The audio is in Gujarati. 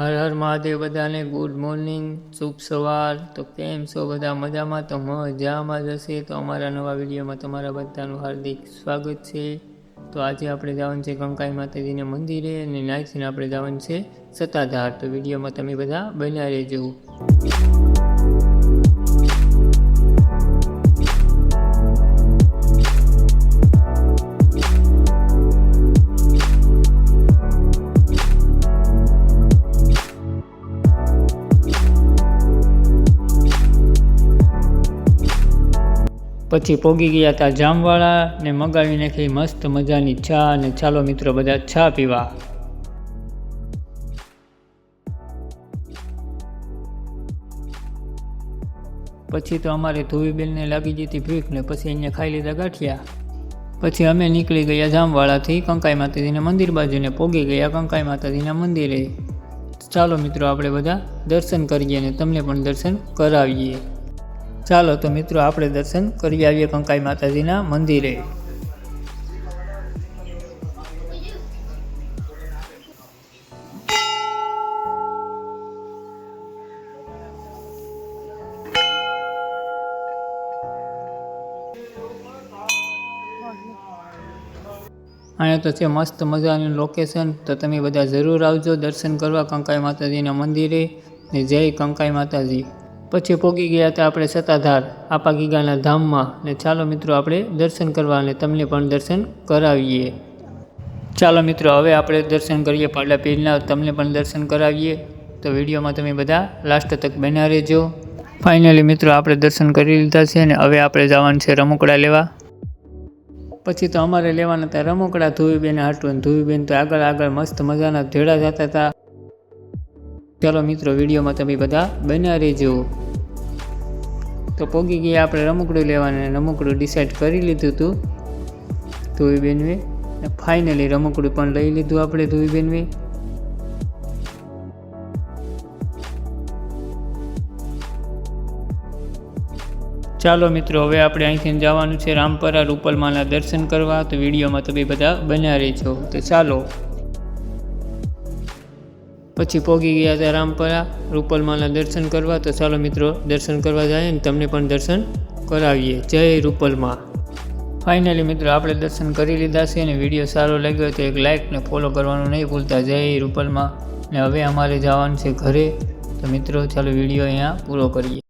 હર હર મહાદેવ બધાને ગુડ મોર્નિંગ, શુભ સવાર. તો કેમ છો બધા? મજામાં? તો મજામાં જ હશે. તો અમારા નવા વિડીયોમાં તમારા બધાનું હાર્દિક સ્વાગત છે. તો આજે આપણે જવાનું છે કંકાઈ માતાજીને મંદિરે અને નાઈથીને આપણે જવાનું છે સત્તાધાર તો વિડીયોમાં તમે બધા બન્યા રહેજો. પછી પોગી ગયા હતા જામવાળા ને મગાવી નાખી મસ્ત મજાની ચા અને ચાલો મિત્રો બધા ચા પીવા. પછી તો અમારે ધોવીબેનને લાગી જતી ભીખ ને પછી અહીંયા ખાઈ લીધા ગાંઠિયા. પછી અમે નીકળી ગયા જામવાળાથી કંકાઈ માતાજીના મંદિર બાજુને, પોગી ગયા કંકાઈ માતાજીના મંદિરે. ચાલો મિત્રો આપણે બધા દર્શન કરીએ અને તમને પણ દર્શન કરાવીએ. ચાલો તો મિત્રો, આપણે દર્શન કરી આવીએ કંકાઈ માતાજીના મંદિરે. અહીંયા તો છે મસ્ત મજાનું લોકેશન તો તમે બધા જરૂર આવજો દર્શન કરવા કંકાઈ માતાજીના મંદિરે. ને જય કંકાઈ માતાજી. પછી પોગી ગયા હતા આપણે સત્તાધાર આપા ગીગાના ધામમાં ને ચાલો મિત્રો આપણે દર્શન કરવા અને તમને પણ દર્શન કરાવીએ. ચાલો મિત્રો, હવે આપણે દર્શન કરીએ પાડલા પીરના તમને પણ દર્શન કરાવીએ. તો વિડીયોમાં તમે બધા લાસ્ટ તક બન્યા રહેજો. ફાઇનલી મિત્રો, આપણે દર્શન કરી લીધા છે અને હવે આપણે જવાનું છે રમકડા લેવા. પછી તો અમારે લેવાના હતા રમકડા ધુવીબેન હાટું ધુવીબેન તો આગળ આગળ મસ્ત મજાના ધેડા જતા હતા. ચાલો મિત્રો, વિડીયોમાં તમે બધા બન્યા રહેજો. તો પોગી ગયા, આપણે રમકડું લેવાને રમકડું ડિસાઈડ કરી લીધું હતું ધુવીબેનવે અને ફાઇનલી રમકડું પણ લઈ લીધું આપણે ધુવીબેનવે. ચાલો મિત્રો, હવે આપણે અહીંથી જવાનું છે રામપરા રૂપલમાના દર્શન કરવા. તો વિડીયોમાં તમે બધા બન્યા રહેજો. તો ચાલો. પછી પોગી ગયા હતા રામપરા, રૂપલમાના દર્શન કરવા. તો ચાલો મિત્રો, દર્શન કરવા જાય ને તમને પણ દર્શન કરાવીએ. જય રૂપલમાં. ફાઇનલી મિત્રો, આપણે દર્શન કરી લીધા છે અને વીડિયો સારો લાગ્યો તો એક લાઇક ને ફોલો કરવાનું નહીં ભૂલતા. જય રૂપલમાં. ને હવે અમારે જવાનું છે ઘરે. તો મિત્રો, ચાલો વીડિયો અહીંયા પૂરો કરીએ.